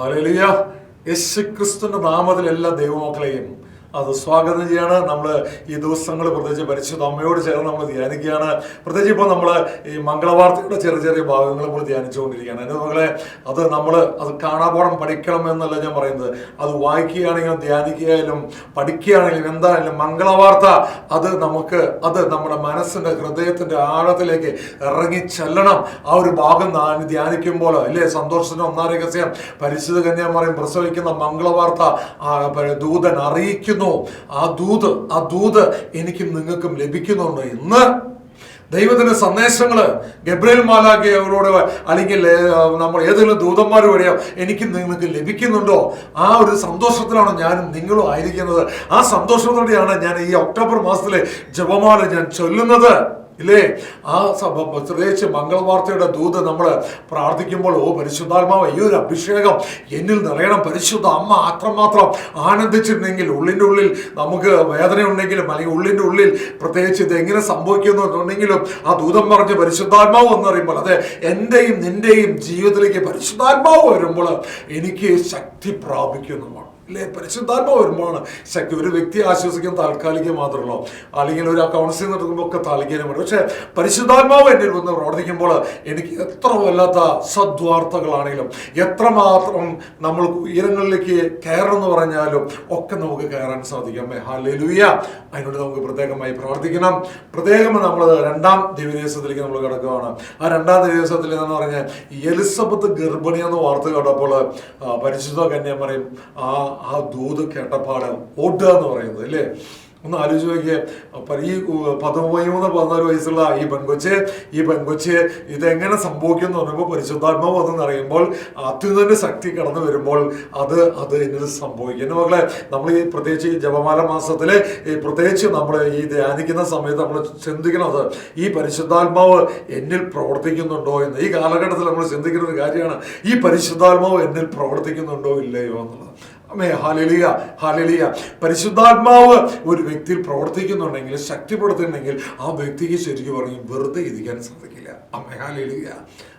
Hallelujah യേശു ക്രിസ്തുവിന്റെ നാമത്തിൽ എല്ലാ ദൈവമക്കളെയും അത് സ്വാഗതം ചെയ്യാണ്. നമ്മൾ ഈ ദിവസങ്ങൾ പ്രത്യേകിച്ച് പരിശുദ്ധ അമ്മയോട് ചേർന്ന് നമ്മൾ ധ്യാനിക്കുകയാണ്. പ്രത്യേകിച്ച് ഇപ്പോൾ നമ്മൾ ഈ മംഗളവാർത്തയുടെ ചെറിയ ചെറിയ ഭാഗങ്ങൾ നമ്മൾ ധ്യാനിച്ചുകൊണ്ടിരിക്കുകയാണ്. എന്റെ മകളെ അത് നമ്മൾ അത് കാണാപോടം പഠിക്കണം എന്നല്ല ഞാൻ പറയുന്നത്. അത് വായിക്കുകയാണെങ്കിലും ധ്യാനിക്കുകയായാലും പഠിക്കുകയാണെങ്കിലും എന്തായാലും മംഗളവാർത്ത അത് നമുക്ക് അത് നമ്മുടെ മനസ്സിന്റെ ഹൃദയത്തിന്റെ ആഴത്തിലേക്ക് ഇറങ്ങി ചെല്ലണം. ആ ഒരു ഭാഗം ധ്യാനിക്കുമ്പോൾ അല്ലേ? സന്തോഷത്തിന്റെ ഒന്നാം രഹസ്യം. പരിശുദ്ധ കന്യാമറിയും പ്രസവിക്കുന്ന മംഗളവാർത്ത ദൂതൻ അറിയിക്കുന്നു. ആ ദൂത് ആ ദൂത് എനിക്കും നിങ്ങൾക്കും ലഭിക്കുന്നുണ്ട് ഇന്ന് ദൈവത്തിന്റെ സന്ദേശങ്ങൾ ഗബ്രേൽ മാലാഖെ അവരോട് അല്ലെങ്കിൽ നമ്മൾ ഏതെങ്കിലും ദൂതന്മാർ വഴിയോ എനിക്ക് നിങ്ങൾക്ക് ലഭിക്കുന്നുണ്ടോ? ആ ഒരു സന്തോഷത്തിലാണ് ഞാനും നിങ്ങളും ആയിരിക്കുന്നത്. ആ സന്തോഷത്തോടെയാണ് ഞാൻ ഈ ഒക്ടോബർ മാസത്തിലെ ജപമാല ഞാൻ ചൊല്ലുന്നത്. ഇല്ലേ? ആ പ്രത്യേകിച്ച് മംഗളവാർത്തയുടെ ദൂത് നമ്മൾ പ്രാർത്ഥിക്കുമ്പോൾ ഓ പരിശുദ്ധാത്മാവ് ഈ ഒരു അഭിഷേകം എന്നിൽ നിറയണം. പരിശുദ്ധ അമ്മ അത്രമാത്രം ആനന്ദിച്ചിരുന്നെങ്കിൽ ഉള്ളിന്റെ ഉള്ളിൽ നമുക്ക് വേദന ഉണ്ടെങ്കിലും അല്ലെങ്കിൽ ഉള്ളിന്റെ ഉള്ളിൽ പ്രത്യേകിച്ച് ഇത് എങ്ങനെ സംഭവിക്കുന്നു എന്നുണ്ടെങ്കിലും ആ ദൂതം പറഞ്ഞ് പരിശുദ്ധാത്മാവ് എന്ന് പറയുമ്പോൾ അതെ എന്റെയും നിന്റെയും ജീവിതത്തിലേക്ക് പരിശുദ്ധാത്മാവ് വരുമ്പോൾ എനിക്ക് ശക്തി പ്രാപിക്കുന്നു. അല്ലേ പരിശുദ്ധാത്മാവ് വരുമ്പോഴാണ് ശക്തി ഒരു വ്യക്തിയെ ആശ്വസിക്കാൻ താൽക്കാലികം മാത്രമല്ലോ. അല്ലെങ്കിൽ ഒരു കൗൺസിലിംഗ് നടത്തുമ്പോൾ ഒക്കെ താൽക്കാലികമാണ്. പക്ഷേ പരിശുദ്ധാത്മാവ് എന്നിൽ വന്ന് പ്രവർത്തിക്കുമ്പോൾ എനിക്ക് എത്ര വല്ലാത്ത സദ്വാർത്തകളാണെങ്കിലും എത്രമാത്രം നമ്മൾ ഉയരങ്ങളിലേക്ക് കയറെന്ന് പറഞ്ഞാലും ഒക്കെ നമുക്ക് കയറാൻ സാധിക്കും. ഹാലലുയ അതിനോട് നമുക്ക് പ്രത്യേകമായി പ്രാർത്ഥിക്കണം. പ്രത്യേകം നമ്മൾ രണ്ടാം ദിവസത്തിലേക്ക് നമ്മൾ കിടക്കുകയാണ്. ആ രണ്ടാം ദിവസത്തിൽ എന്ന് പറഞ്ഞാൽ എലിസബത്ത് ഗർഭിണി എന്ന വാർത്ത കേട്ടപ്പോൾ പരിശുദ്ധ കന്യാമറയും ആ ആ ദൂത് കേട്ടപ്പാട് ഓടുക എന്ന് പറയുന്നത് അല്ലേ? ഒന്ന് ആലോചിച്ച് നോക്കിയേ അപ്പം ഈ പതിമൂന്ന് പതിനാല് വയസ്സുള്ള ഈ പെൺകൊച്ച് ഈ പെൺകൊച്ച് ഇതെങ്ങനെ സംഭവിക്കും എന്ന് പറയുമ്പോൾ പരിശുദ്ധാത്മാവ് വന്നെന്ന് അറിയുമ്പോൾ അത്യുന്നതിന്റെ ശക്തി കടന്നു വരുമ്പോൾ അത് അത് ഇങ്ങനെ സംഭവിക്കും. എന്റെ മകളെ നമ്മൾ ഈ പ്രത്യേകിച്ച് ഈ ജപമാല മാസത്തിൽ ഈ പ്രത്യേകിച്ച് നമ്മൾ ഈ ധ്യാനിക്കുന്ന സമയത്ത് നമ്മൾ ചിന്തിക്കുന്നത് ഈ പരിശുദ്ധാത്മാവ് എന്നിൽ പ്രവർത്തിക്കുന്നുണ്ടോ എന്ന്. ഈ കാലഘട്ടത്തിൽ നമ്മൾ ചിന്തിക്കുന്ന ഒരു കാര്യമാണ് ഈ പരിശുദ്ധാത്മാവ് എന്നിൽ പ്രവർത്തിക്കുന്നുണ്ടോ ഇല്ലയോ എന്നുള്ളത്. അമ്മേ ഹാലലിയ ഹാലലിയ പരിശുദ്ധാത്മാവ് ഒരു വ്യക്തിയിൽ പ്രവർത്തിക്കുന്നുണ്ടെങ്കിൽ ശക്തിപ്പെടുത്തുന്നുണ്ടെങ്കിൽ ആ വ്യക്തിക്ക് ശരിക്കും പറഞ്ഞു വെറുതെ ഇരിക്കാൻ സാധിക്കില്ല. അമ്മേ ഹാലലിയ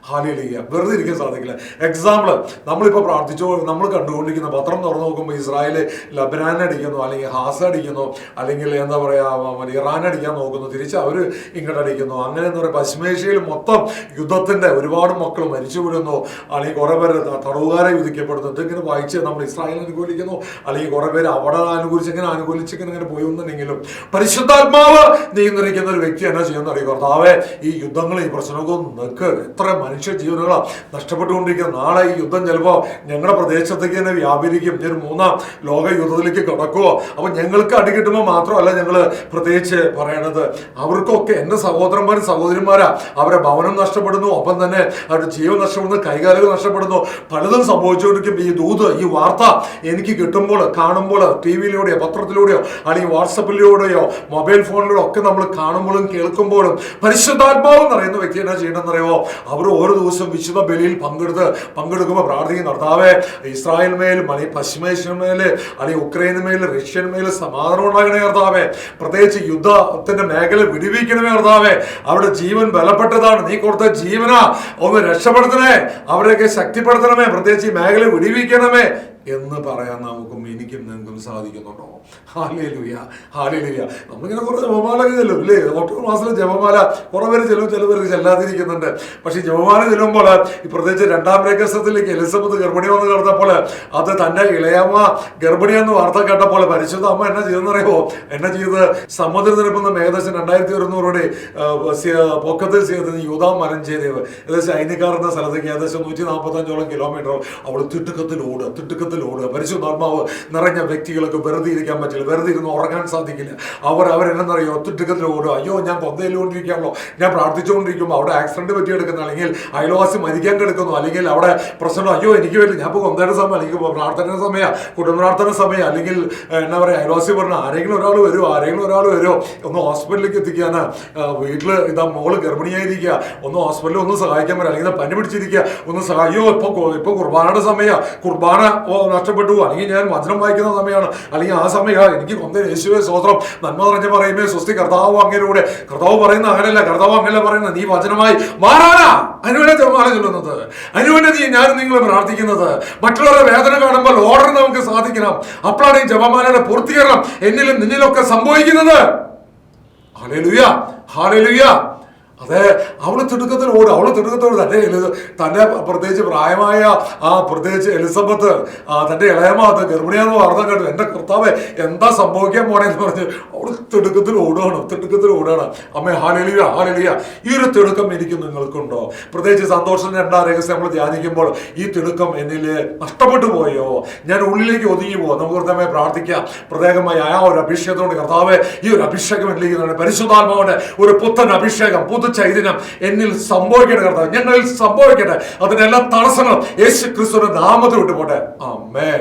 ഹാലലിയ വെറുതെ ഇരിക്കാൻ സാധിക്കില്ല. എക്സാമ്പിൾ നമ്മളിപ്പോൾ പ്രാർത്ഥിച്ചു നമ്മൾ കണ്ടുകൊണ്ടിരിക്കുന്ന പത്രം തുറന്നു നോക്കുമ്പോൾ ഇസ്രായേൽ ലബനാൻ അടിക്കുന്നു അല്ലെങ്കിൽ ഹാസ അടിക്കുന്നു അല്ലെങ്കിൽ എന്താ പറയുക ഇറാൻ അടിക്കാൻ നോക്കുന്നു തിരിച്ച് അവർ ഇങ്ങോട്ട് അടിക്കുന്നു. അങ്ങനെ എന്താ പറയുക പശ്ചിമേഷ്യയിൽ മൊത്തം യുദ്ധത്തിന്റെ ഒരുപാട് മക്കൾ മരിച്ചു വീഴുന്നു അല്ലെങ്കിൽ കുറേ പേര് തടവുകാരെ വിധിക്കപ്പെടുന്നു. ഇതിങ്ങനെ വായിച്ച് നമ്മൾ ഇസ്രായേൽ അനുകൂലിക്കുന്നു. അല്ലെങ്കിൽ കുറെ പേര് അവിടെ അനുകൂലിച്ച് ഇങ്ങനെ അനുകൂലിച്ച് ഇങ്ങനെ പോയി ഒന്നുണ്ടെങ്കിലും പരിശുദ്ധാത്മാവ് നിയന്ത്രിക്കുന്ന ഒരു വ്യക്തി എന്നാ ചെയ്യുന്ന അറിയുക ഈ യുദ്ധങ്ങൾ ഈ പ്രശ്നമൊക്കെ നിൽക്ക് എത്ര മനുഷ്യ ജീവനുകളാണ് നഷ്ടപ്പെട്ടുകൊണ്ടിരിക്കുന്നത് നാളെ ഈ യുദ്ധം ചിലപ്പോൾ ഞങ്ങളുടെ പ്രദേശത്തേക്ക് തന്നെ വ്യാപരിക്കും. ഞാൻ മൂന്നാം ലോക യുദ്ധത്തിലേക്ക് കിടക്കുമോ അപ്പൊ ഞങ്ങൾക്ക് അടി കിട്ടുമ്പോൾ മാത്രമല്ല ഞങ്ങൾ പ്രത്യേകിച്ച് പറയണത്. അവർക്കൊക്കെ എന്റെ സഹോദരന്മാരും സഹോദരിമാരാ. അവരെ ഭവനം നഷ്ടപ്പെടുന്നു ഒപ്പം തന്നെ അവരുടെ ജീവൻ നഷ്ടപ്പെടുന്നു കൈകാലുകൾ നഷ്ടപ്പെടുന്നു. പലതും സംഭവിച്ചുകൊണ്ടിരിക്കും. ഈ ദൂത് ഈ വാർത്ത എനിക്ക് കിട്ടുമ്പോൾ കാണുമ്പോൾ ടി വിയിലൂടെയോ പത്രത്തിലൂടെയോ അല്ലെങ്കിൽ വാട്സപ്പിലൂടെയോ മൊബൈൽ ഫോണിലൂടെ ഒക്കെ നമ്മൾ കാണുമ്പോഴും കേൾക്കുമ്പോഴും പരിശുദ്ധാത്മാവ് പറയുന്ന വ്യക്തി എന്നാ ചെയ്യണമെന്ന് അറിയുമോ അവർ ഓരോ ദിവസം വിശുദ്ധ ബലിയിൽ പങ്കെടുത്ത് പങ്കെടുക്കുമ്പോൾ പ്രാർത്ഥിക്കും നടത്താവേ ഇസ്രായേൽ മേൽ അല്ലെങ്കിൽ പശ്ചിമേഷ്യൻ മേൽ അല്ലെങ്കിൽ ഉക്രൈൻ മേൽ റഷ്യൻ മേൽ സമാധാനം ഉണ്ടാകണേ കർത്താവേ. പ്രത്യേകിച്ച് യുദ്ധത്തിന്റെ മേഖല വിടിവിക്കണമേ കർത്താവേ. അവരുടെ ജീവൻ ബലപ്പെട്ടതാണ്. നീ കൊടുത്ത ജീവന. ഒന്ന് രക്ഷപ്പെടുത്തണേ. അവരെയൊക്കെ ശക്തിപ്പെടുത്തണമേ. പ്രത്യേകിച്ച് ഈ മേഖല വിടിവിക്കണമേ. എന്ന് പറയാൻ നമുക്കും എനിക്കും നിങ്ങൾക്കും സാധിക്കുന്നുണ്ടോ? ഹാലേലുയ ഹാലേലുയ നമ്മളിങ്ങനെ കുറേ ജപമാലൊക്കെ ചെല്ലും അല്ലേ? ഒക്ടോബർ മാസത്തിലെ ജപമാല. കുറേ പേര് ചെല്ലും ചില പേർക്ക് ചെല്ലാതിരിക്കുന്നുണ്ട്. പക്ഷേ ജപമാല ചെല്ലുമ്പോൾ പ്രത്യേകിച്ച് രണ്ടാം പ്രേക്കസത്തിലേക്ക് എലിസബത്ത് ഗർഭിണി വന്ന് കിടന്നപ്പോൾ അത് തന്നെ ഇളയമ്മ ഗർഭിണി എന്ന് വാർത്ത കേട്ടപ്പോൾ പരിശുദ്ധ അമ്മ എന്നാ ചെയ്തെന്ന് അറിയുമോ എന്നാ ചെയ്ത് സമുദ്രനിരപ്പുന്ന ഏകദേശം രണ്ടായിരത്തി ഒരുന്നൂറോടെ പൊക്കത്തിൽ ചെയ്തത് യൂതാ മരം ചെയ്തേവ്. ഏകദേശം അയനിക്കാർ എന്ന സ്ഥലത്തേക്ക് ഏകദേശം നൂറ്റി നാൽപ്പത്തഞ്ചോളം കിലോമീറ്റർ അവൾ തിട്ടുക്കത്തിൽ ഓടുക തിട്ടുക്കത്തിൽ ഓടുക പരിശുദ്ധാത്മാവ് നിറഞ്ഞ വ്യക്തികൾക്ക് വെറുതെ ഇരിക്കാൻ പറ്റില്ല. വെറുതെ ഇരുന്ന് ഉറങ്ങാൻ സാധിക്കില്ല. അവർ അവരെന്നറിയോ തിട്ടുക്കത്തിൽ ഓടുക അയ്യോ ഞാൻ കൊന്തയിലുകൊണ്ടിരിക്കുകയാണല്ലോ ഞാൻ പ്രാർത്ഥിച്ചുകൊണ്ടിരിക്കുമ്പോൾ അവിടെ ആക്സിഡന്റ് പറ്റിയെടുക്കുന്ന അല്ലെങ്കിൽ അയൽവാസി മരിക്കാൻ കിടക്കുന്നു അല്ലെങ്കിൽ അവിടെ പ്രശ്നം അയ്യോ എനിക്ക് വരില്ല. ഞാൻ ഇപ്പോൾ കൊന്തയുടെ സമയം അല്ലെങ്കിൽ പ്രാർത്ഥന സമയം കുടുംബ പ്രാർത്ഥന സമയം അല്ലെങ്കിൽ എന്താ പറയുക അയൽവാസി പറഞ്ഞ ആരെങ്കിലും ഒരാൾ വരുമോ ആരെങ്കിലും ഒരാൾ വരുമോ ഒന്ന് ഹോസ്പിറ്റലിലേക്ക് എത്തിക്കാൻ വീട്ടിൽ ഇതാ മോൾ ഗർഭിണിയായിരിക്കുക ഒന്ന് ഹോസ്പിറ്റലിൽ ഒന്ന് സഹായിക്കാൻ പറ്റും അല്ലെങ്കിൽ പനി പിടിച്ചിരിക്കുക ഒന്ന് സഹായോ ഇപ്പോൾ ഇപ്പോൾ ഇപ്പൊ കുർബാനയുടെ സമയ കുർബാന ഓ നഷ്ടപ്പെട്ടു. അല്ലെങ്കിൽ ഞാൻ വചനം വായിക്കുന്ന സമയമാണ്. അല്ലെങ്കിൽ ആ സമയമാണ് എനിക്ക് കൊന്ത യേശുവെ സ്വോത്രം നന്മ നിറഞ്ഞ പറയുമേ സ്വസ്തി കർത്താവ് അങ്ങനെയൂടെ കർത്താവ് പറയുന്ന അങ്ങനെയല്ല കർത്താവ് അങ്ങനെയല്ല പറയുന്നത്. നീ വചനമായി മാറാനാ. അനുവിനെ ജപമാല ചൊല്ലുന്നത്. അനുവിനെ നീ ഞാനും നിങ്ങൾ പ്രാർത്ഥിക്കുന്നത്. മറ്റുള്ളവരുടെ വേദന കാണുമ്പോൾ ഓർഡർ നമുക്ക് സാധിക്കണം. അപ്പോഴാണ് ഈ ജപമാലയുടെ പൂർത്തീകരണം എന്നിലും നിന്നിലൊക്കെ സംഭവിക്കുന്നത്. ഹാലേലുയ ഹാലേലുയ അതെ അവൾ തിടുക്കത്തിൽ ഓടും അവൾ തിടുക്കത്തോട് തന്നെ തന്റെ പ്രത്യേകിച്ച് പ്രായമായ ആ പ്രത്യേകിച്ച് എലിസബത്ത് ആ തന്റെ ഇളയമാത് ഗർഭിണിയാന്ന് പറഞ്ഞു കേട്ടു. എന്റെ കർത്താവ് എന്താ സംഭവിക്കാൻ പോണേന്ന് പറഞ്ഞ് അവൾ തിടുക്കത്തിൽ ഓടുകയാണ് തിടുക്കത്തിൽ ഓടുകയാണ്. അമ്മേ ഹാലലിയ ഹാലലിയ ഈ ഒരു തിടുക്കം എനിക്ക് നിങ്ങൾക്കുണ്ടോ? പ്രത്യേകിച്ച് സന്തോഷം രണ്ടാം രഹസ്യം നമ്മൾ ധ്യാനിക്കുമ്പോൾ ഈ തിടുക്കം എന്നിൽ നഷ്ടപ്പെട്ടു പോയോ? ഞാൻ ഉള്ളിലേക്ക് ഒതുങ്ങി പോവാ. നമുക്ക് കൃത്യമായി പ്രാർത്ഥിക്കാം. പ്രത്യേകമായി ആ ഒരു അഭിഷേകത്തോട് കർത്താവ് ഈ ഒരു അഭിഷേകം എന്നിലേക്ക് പരിശുദ്ധാത്മാവിന്റെ ഒരു പുത്തൻ അഭിഷേകം പുതു ചൈതന്യം എന്നിൽ സംഭവിക്കട്ടെ കർത്താവ്. ഞങ്ങളിൽ സംഭവിക്കട്ടെ. അതിനെല്ലാം തടസ്സങ്ങളും യേശു ക്രിസ്തുവിന്റെ നാമത്തിൽ വിട്ടുപോട്ടെ അമ്മേ